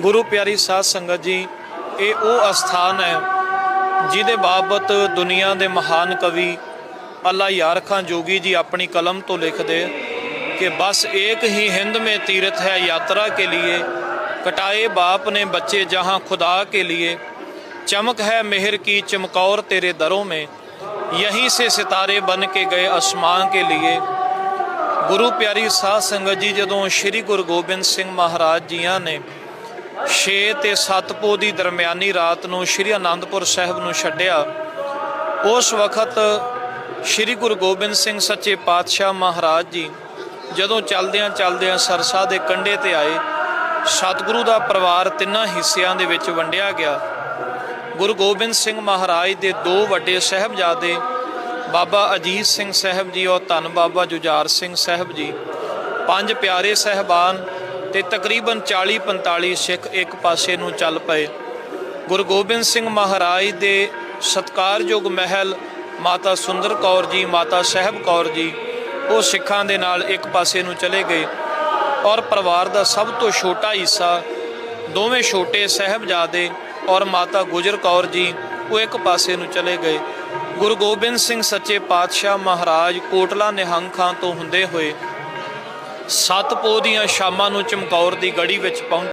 ਗੁਰੂ ਪਿਆਰੀ ਸਾਧ ਸੰਗਤ ਜੀ ਇਹ ਉਹ ਅਸਥਾਨ ਹੈ ਜਿਹਦੇ ਬਾਬਤ ਦੁਨੀਆ ਦੇ ਮਹਾਨ ਕਵੀ ਅੱਲਾ ਯਾਰ ਖਾਨ ਜੋਗੀ ਜੀ ਆਪਣੀ ਕਲਮ ਤੋਂ ਲਿਖਦੇ ਕਿ ਬਸ ਇੱਕ ਹੀ ਹਿੰਦ में तीर्थ है यात्रा के लिए कटाए बाप ने बच्चे जहां खुदा के लिए चमक है मेहर की चमकौर तेरे दरों में यहीं से सितारे बन के गए आसमां के लिए ਗੁਰੂ ਪਿਆਰੀ ਸਾਧ ਸੰਗਤ ਜੀ ਜਦੋਂ ਸ੍ਰੀ ਗੁਰੂ ਗੋਬਿੰਦ ਸਿੰਘ ਮਹਾਰਾਜ ਜੀਆਂ ਨੇ 6 ਤੇ 7 ਪੋ ਦੀ ਦਰਮਿਆਨੀ ਰਾਤ ਨੂੰ ਸ੍ਰੀ ਅਨੰਦਪੁਰ ਸਾਹਿਬ ਨੂੰ ਛੱਡਿਆ। ਉਸ ਵਕਤ ਸ੍ਰੀ ਗੁਰੂ ਗੋਬਿੰਦ ਸਿੰਘ ਸੱਚੇ ਪਾਤਸ਼ਾਹ ਮਹਾਰਾਜ ਜੀ ਜਦੋਂ ਚਲਦਿਆਂ ਚਲਦਿਆਂ ਸਰਸਾ ਦੇ ਕੰਢੇ ਤੇ ਆਏ, ਸਤਿਗੁਰੂ ਦਾ ਪਰਿਵਾਰ ਤਿੰਨਾਂ ਹਿੱਸਿਆਂ ਦੇ ਵਿੱਚ ਵੰਡਿਆ ਗਿਆ। ਗੁਰੂ ਗੋਬਿੰਦ ਸਿੰਘ ਮਹਾਰਾਜ ਦੇ ਦੋ ਵੱਡੇ ਸਹਿਬਜ਼ਾਦੇ, ਬਾਬਾ ਅਜੀਤ ਸਿੰਘ ਸਾਹਿਬ ਜੀ ਔਰ ਧੰਨ ਬਾਬਾ ਜੁਝਾਰ ਸਿੰਘ ਸਾਹਿਬ ਜੀ, ਪੰਜ ਪਿਆਰੇ ਸਹਿਬਾਨ ਤੇ ਤਕਰੀਬਨ 40 45 ਸਿੱਖ ਇੱਕ ਪਾਸੇ ਨੂੰ ਚੱਲ ਪਏ। ਗੁਰੂ ਗੋਬਿੰਦ ਸਿੰਘ ਮਹਾਰਾਜ ਦੇ ਸਤਕਾਰਯੋਗ ਮਹਿਲ ਮਾਤਾ ਸੁੰਦਰ ਕੌਰ ਜੀ, ਮਾਤਾ ਸਾਹਿਬ ਕੌਰ ਜੀ, ਉਹ ਸਿੱਖਾਂ ਦੇ ਨਾਲ ਇੱਕ ਪਾਸੇ ਨੂੰ ਚਲੇ ਗਏ ਔਰ ਪਰਿਵਾਰ ਦਾ ਸਭ ਤੋਂ ਛੋਟਾ ਹਿੱਸਾ ਦੋਵੇਂ ਛੋਟੇ ਸਹਿਬਜ਼ਾਦੇ ਔਰ ਮਾਤਾ ਗੁਜਰ ਕੌਰ ਜੀ, ਉਹ ਇੱਕ ਪਾਸੇ ਨੂੰ ਚਲੇ ਗਏ। ਗੁਰੂ ਗੋਬਿੰਦ ਸਿੰਘ ਸੱਚੇ ਪਾਤਸ਼ਾਹ ਮਹਾਰਾਜ ਕੋਟਲਾ ਨਿਹੰਗ ਖਾਂ ਤੋਂ ਹੁੰਦੇ ਹੋਏ ਸੱਤ ਪੋਹ ਦੀਆਂ ਸ਼ਾਮਾਂ ਨੂੰ ਚਮਕੌਰ ਦੀ ਗੜੀ ਵਿੱਚ ਪਹੁੰਚ